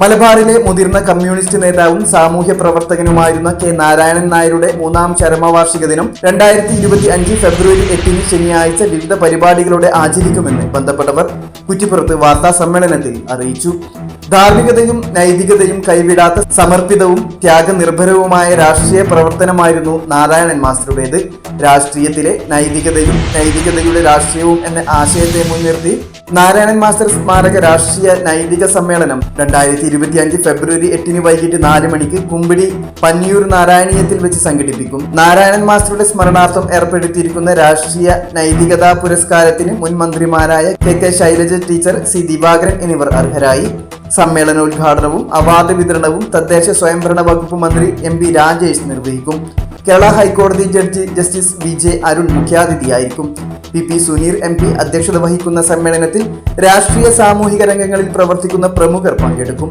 മലബാറിലെ മുതിർന്ന കമ്മ്യൂണിസ്റ്റ് നേതാവും സാമൂഹ്യ പ്രവർത്തകനുമായിരുന്ന കെ നാരായണൻ നായരുടെ മൂന്നാം ചരമവാർഷിക ദിനം രണ്ടായിരത്തി ഇരുപത്തി അഞ്ച് ഫെബ്രുവരി എട്ടിന് ശനിയാഴ്ച വിവിധ പരിപാടികളോടെ ആചരിക്കുമെന്ന് ബന്ധപ്പെട്ടവർ കുറ്റിപ്പുറത്ത് വാർത്താ സമ്മേളനത്തിൽ അറിയിച്ചു. ധാർമ്മികതയും നൈതികതയും കൈവിടാത്ത സമർപ്പിതവും ത്യാഗനിർഭരവുമായ രാഷ്ട്രീയ പ്രവർത്തനമായിരുന്നു നാരായണൻ മാസ്റ്ററുടേത്. രാഷ്ട്രീയത്തിലെ നൈതികതയും നൈതികതയുടെ രാഷ്ട്രീയവും എന്ന ആശയത്തെ മുൻനിർത്തി നാരായണൻ മാസ്റ്റർ സ്മാരക രാഷ്ട്രീയ നൈതിക സമ്മേളനം രണ്ടായിരത്തി ഇരുപത്തി അഞ്ച് ഫെബ്രുവരി എട്ടിന് വൈകിട്ട് നാല് മണിക്ക് കുമ്പിടി പന്നിയൂർ നാരായണീയത്തിൽ വെച്ച് സംഘടിപ്പിക്കും. നാരായണൻ മാസ്റ്ററുടെ സ്മരണാർത്ഥം ഏർപ്പെടുത്തിയിരിക്കുന്ന രാഷ്ട്രീയ നൈതികതാ പുരസ്കാരത്തിന് മുൻ മന്ത്രിമാരായ K K Shailaja teacher C Divakaran എന്നിവർ അർഹരായി. സമ്മേളനോദ്ഘാടനവും അവാർഡ് വിതരണവും തദ്ദേശ സ്വയംഭരണ വകുപ്പ് മന്ത്രി എം പി രാജേഷ് നിർവഹിക്കും. കേരള ഹൈക്കോടതി judge justice V J Arun മുഖ്യാതിഥിയായിരിക്കും. P P Suneer M P അധ്യക്ഷത വഹിക്കുന്ന സമ്മേളനത്തിൽ രാഷ്ട്രീയ സാമൂഹിക രംഗങ്ങളിൽ പ്രവർത്തിക്കുന്ന പ്രമുഖർ പങ്കെടുക്കും.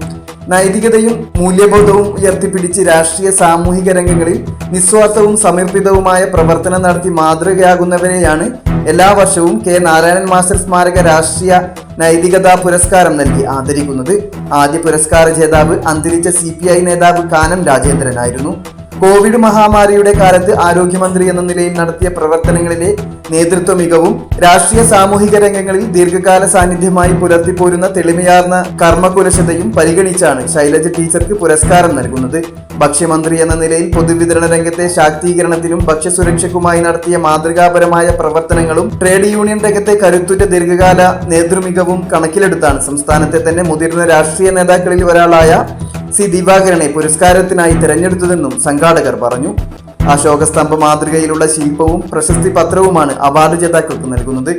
നൈതികതയും മൂല്യബോധവും ഉയർത്തിപ്പിടിച്ച് രാഷ്ട്രീയ സാമൂഹിക രംഗങ്ങളിൽ നിസ്വാർത്ഥവും സമർപ്പിതവുമായ പ്രവർത്തനം നടത്തി മാതൃകയാകുന്നവരെയാണ് എല്ലാ വർഷവും കെ നാരായണൻ മാസ്റ്റർ സ്മാരക രാഷ്ട്രീയ നൈതികതാ പുരസ്കാരം നൽകി ആദരിക്കുന്നത് ആദ്യ പുരസ്കാര ജേതാവ് അന്തരിച്ച സി നേതാവ് കാനം രാജേന്ദ്രനായിരുന്നു കോവിഡ് മഹാമാരിയുടെ കാലത്ത് ആരോഗ്യമന്ത്രി എന്ന നിലയിൽ നടത്തിയ പ്രവർത്തനങ്ങളിലെ നേതൃത്വ മികവും രാഷ്ട്രീയ സാമൂഹിക രംഗങ്ങളിൽ ദീർഘകാല സാന്നിധ്യമായി പുലർത്തിപ്പോരുന്ന തെളിമയാർന്ന കർമ്മകുലശതയും പരിഗണിച്ചാണ് ശൈലജ ടീച്ചർക്ക് പുരസ്കാരം നൽകുന്നത്. ഭക്ഷ്യമന്ത്രി എന്ന നിലയിൽ പൊതുവിതരണ രംഗത്തെ ശാക്തീകരണത്തിനും ഭക്ഷ്യസുരക്ഷയ്ക്കുമായി നടത്തിയ മാതൃകാപരമായ പ്രവർത്തനങ്ങളും ട്രേഡ് യൂണിയൻ രംഗത്തെ കരുത്തുറ്റ ദീർഘകാല നേതൃമികവും കണക്കിലെടുത്താണ്. സംസ്ഥാനത്തെ തന്നെ മുതിർന്ന രാഷ്ട്രീയ നേതാക്കളിൽ ഒരാളായ സി ദിവാകരനെ പുരസ്കാരത്തിനായി തിരഞ്ഞെടുത്തതെന്നും സംഘാടകർ പറഞ്ഞു. അശോകസ്തംഭ മാതൃകയിലുള്ള ശില്പവും പ്രശസ്തി പത്രവുമാണ് അവാർഡ് ജേതാക്കൾക്ക് നൽകുന്നത്.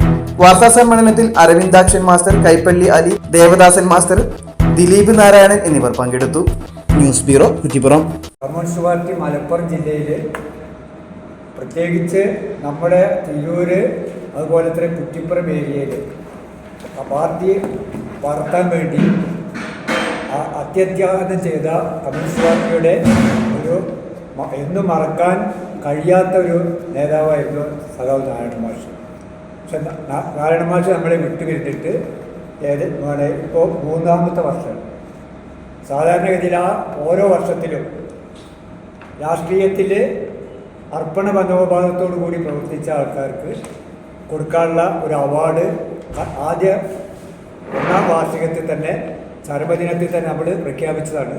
വാർത്താ സമ്മേളനത്തിൽ അരവിന്ദാക്ഷൻ മാസ്റ്റർ കൈപ്പള്ളി അലി ദേവദാസൻ മാസ്റ്റർ ദിലീപ് നാരായണൻ എന്നിവർ പങ്കെടുത്തു. News bureau Kuttippuram. മലപ്പുറം ജില്ലയിൽ പ്രത്യേകിച്ച് നമ്മുടെ തിരൂര് അതുപോലെ തന്നെ കുറ്റിപ്പുറം ഏരിയയിൽ പാർട്ടി വളർത്താൻ വേണ്ടി അത്യത്യാഗം ചെയ്ത കമ്മ്യൂണിസ്റ്റ് ഒരു എന്നും മറക്കാൻ കഴിയാത്ത ഒരു നേതാവായിരുന്നു സഖാവ് നാരായണ മാഷ്. പക്ഷെ നാരായണ മാഷ് നമ്മളെ വിട്ടുപിരിഞ്ഞിട്ട് ഏത് നമ്മുടെ ഇപ്പോൾ മൂന്നാമത്തെ വർഷം. സാധാരണഗതിയിൽ ആ ഓരോ വർഷത്തിലും രാഷ്ട്രീയത്തിൽ അർപ്പണ മനോഭാവത്തോടു കൂടി പ്രവർത്തിച്ച ആൾക്കാർക്ക് കൊടുക്കാനുള്ള ഒരു അവാർഡ് ആദ്യ ഒന്നാം വാർഷികത്തിൽ തന്നെ ചരമദിനത്തിൽ തന്നെ നമ്മൾ പ്രഖ്യാപിച്ചതാണ്.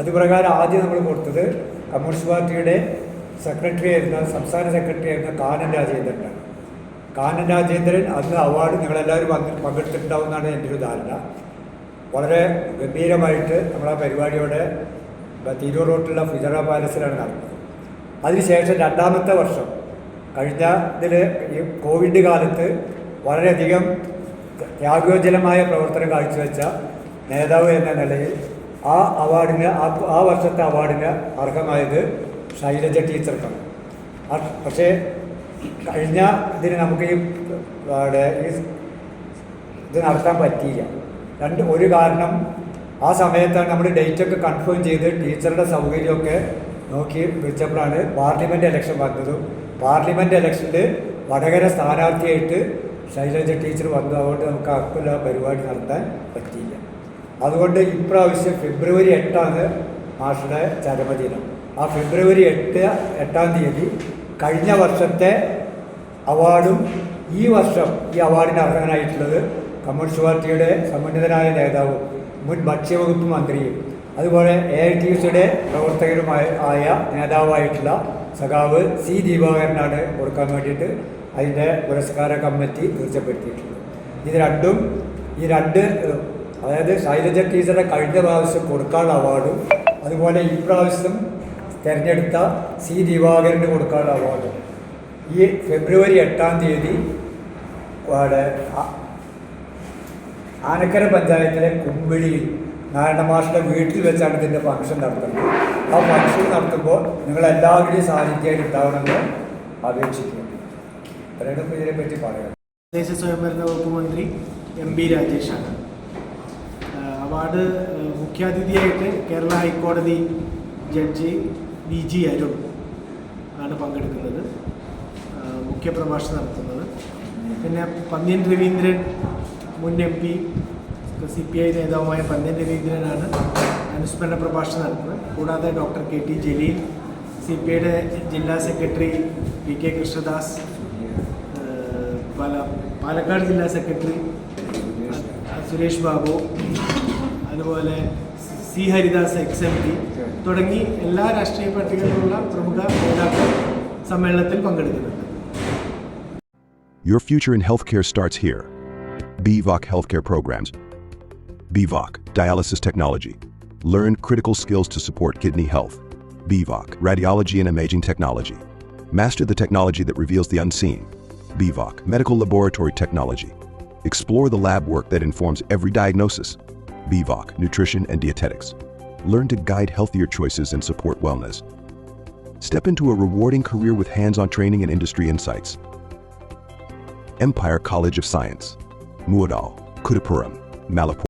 അതുപ്രകാരം ആദ്യം നമ്മൾ കൊടുത്തത് കമ്മ്യൂണിസ്റ്റ് പാർട്ടിയുടെ സെക്രട്ടറി ആയിരുന്ന സംസ്ഥാന സെക്രട്ടറി ആയിരുന്ന കാനൻ രാജേന്ദ്രനാണ്. കാനൻ രാജേന്ദ്രൻ അന്ന് അവാർഡ് നിങ്ങളെല്ലാവരും വന്ന് പങ്കെടുത്തിട്ടുണ്ടാവുമെന്നാണ് എന്റെ ഒരു ധാരണ. വളരെ ഗംഭീരമായിട്ട് നമ്മൾ ആ പരിപാടിയോടെ തിരൂർ റോട്ടിലുള്ള ഫിജറ പാലസിലാണ് നടന്നത്. അതിനുശേഷം രണ്ടാമത്തെ വർഷം കഴിഞ്ഞ ഇതിൽ ഈ കോവിഡ് കാലത്ത് വളരെയധികം ത്യാഗോജ്വലമായ പ്രവർത്തനം കാഴ്ചവെച്ച നേതാവ് എന്ന നിലയിൽ ആ അവാർഡിന് ആ ആ വർഷത്തെ അവാർഡിന് അർഹമായത് ശൈലജ ടീച്ചർക്കാണ്. പക്ഷേ കഴിഞ്ഞ ഇതിന് നമുക്ക് ഈ ഇത് നടത്താൻ പറ്റിയില്ല. രണ്ട് ഒരു കാരണം ആ സമയത്താണ് നമ്മൾ ഡേറ്റ് ഒക്കെ കൺഫേം ചെയ്ത് ടീച്ചറുടെ സൗകര്യമൊക്കെ നോക്കി വിളിച്ചപ്പോഴാണ് പാർലമെന്റ് ഇലക്ഷൻ വന്നതും. പാർലമെന്റ് ഇലക്ഷനിൽ വടകര സ്ഥാനാർത്ഥിയായിട്ട് ശൈലജ ടീച്ചർ വന്നു അതുകൊണ്ട് നമുക്ക് അക്കുള്ള പരിപാടി നടത്താൻ പറ്റിയില്ല. അതുകൊണ്ട് ഇപ്രാവശ്യം ഫെബ്രുവരി എട്ടാണ് മാഷുടെ ചരമദിനം. ആ ഫെബ്രുവരി എട്ട് എട്ടാം തീയതി കഴിഞ്ഞ വർഷത്തെ അവാർഡും ഈ വർഷം ഈ അവാർഡിന് അർഹനായിട്ടുള്ളത് കമ്മ്യൂണിസ്റ്റ് പാർട്ടിയുടെ സമുന്നതനായ നേതാവും മുൻ ഭക്ഷ്യവകുപ്പ് മന്ത്രിയും അതുപോലെ എ ഐ ടി സിയുടെ പ്രവർത്തകരുമായ ആയ നേതാവായിട്ടുള്ള സഖാവ് സി ദീപാകരനാണ് കൊടുക്കാൻ വേണ്ടിയിട്ട് അതിന്റെ പുരസ്കാര കമ്മിറ്റി തീർച്ചപ്പെടുത്തിയിട്ടുള്ളത്. ഇത് രണ്ടും ഈ രണ്ട് അതായത് ശൈലജ ടീച്ചറെ കഴിഞ്ഞ പ്രാവശ്യം കൊടുക്കാനുള്ള അവാർഡും അതുപോലെ ഈ പ്രാവശ്യം തിരഞ്ഞെടുത്ത സി ദിവാകരന് കൊടുക്കാനുള്ള അവാർഡും. ഈ ഫെബ്രുവരി എട്ടാം തീയതി ആനക്കര പഞ്ചായത്തിലെ കുമ്പിളിയിൽ നാരായണ മാഷിന്റെ വീട്ടിൽ വെച്ചാണ് ഇതിന്റെ ഫംഗ്ഷൻ നടത്തുന്നത്. ആ ഫംഗ്ഷൻ നടത്തുമ്പോൾ നിങ്ങളെല്ലാവരുടെയും സാന്നിധ്യം ഉണ്ടാവണമെന്ന് അപേക്ഷിക്കുന്നു. ഇതിനെ ഇതിനെപ്പറ്റി പറയാം തദ്ദേശ സ്വയംഭരണ വകുപ്പ് മന്ത്രി എം ബി രാജേഷാണ്. അവാർഡ് മുഖ്യാതിഥിയായിട്ട് കേരള ഹൈക്കോടതി ജഡ്ജി വി ജി അരുൺ ആണ് പങ്കെടുക്കുന്നത്. മുഖ്യപ്രഭാഷണം നടത്തുന്നത്. പിന്നെ പന്ന്യൻ രവീന്ദ്രൻ മുൻ M P C P I നേതാവുമായ പന്ന്യൻ രവീന്ദ്രനാണ് അനുസ്മരണ പ്രഭാഷണം നടത്തുന്നത്. കൂടാതെ doctor K T Jaleel C P ഐയുടെ ജില്ലാ സെക്രട്ടറി പി കെ കൃഷ്ണദാസ് പാല പാലക്കാട് ജില്ലാ സെക്രട്ടറി സുരേഷ് ബാബു അതുപോലെ C Haridas ex M P തുടങ്ങി എല്ലാ രാഷ്ട്രീയ പാർട്ടികളിലുള്ള പ്രമുഖ നേതാക്കൾ സമ്മേളനത്തിൽ പങ്കെടുക്കുന്നുണ്ട് Your future in healthcare starts here. BVOC Healthcare Programs. BVOC Dialysis Technology. Learn critical skills to support kidney health. BVOC Radiology and Imaging Technology. Master the technology that reveals the unseen. BVOC Medical Laboratory Technology. Explore the lab work that informs every diagnosis. BVOC Nutrition and Dietetics. Learn to guide healthier choices and support wellness. Step into a rewarding career with hands on training and industry insights. Empire College of Science, Muadal, Kudapuram, Malapur.